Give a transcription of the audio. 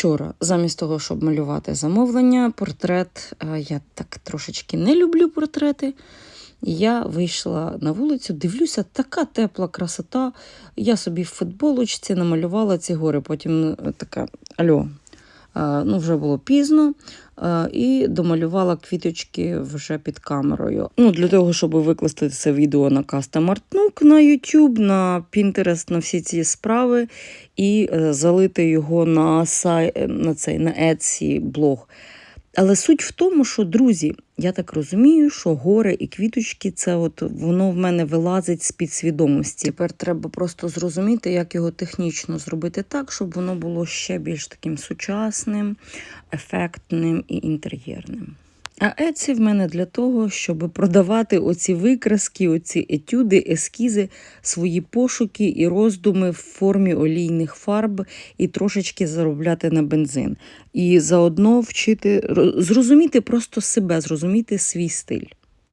вчора, замість того, щоб малювати замовлення, портрет, е, я так трошечки не люблю портрети. Я вийшла на вулицю, дивлюся, така тепла красота. Я собі в футболочці намалювала ці гори. Потім е, така альо. Е, Ну, вже було пізно, е, і домалювала квіточки вже під камерою. Ну, для того, щоб викласти це відео на Art Nook, на YouTube, на Pinterest, на всі ці справи, і е, залити його на, сай, на цей на Etsy блог. Але суть в тому, що, друзі, я так розумію, що горе і квіточки це от воно в мене вилазить з підсвідомості. Тепер треба просто зрозуміти, як його технічно зробити так, щоб воно було ще більш таким сучасним, ефектним і інтер'єрним. А Еці в мене для того, щоб продавати оці викраски, оці етюди, ескізи, свої пошуки і роздуми в формі олійних фарб і трошечки заробляти на бензин. І заодно вчити зрозуміти просто себе, зрозуміти свій стиль.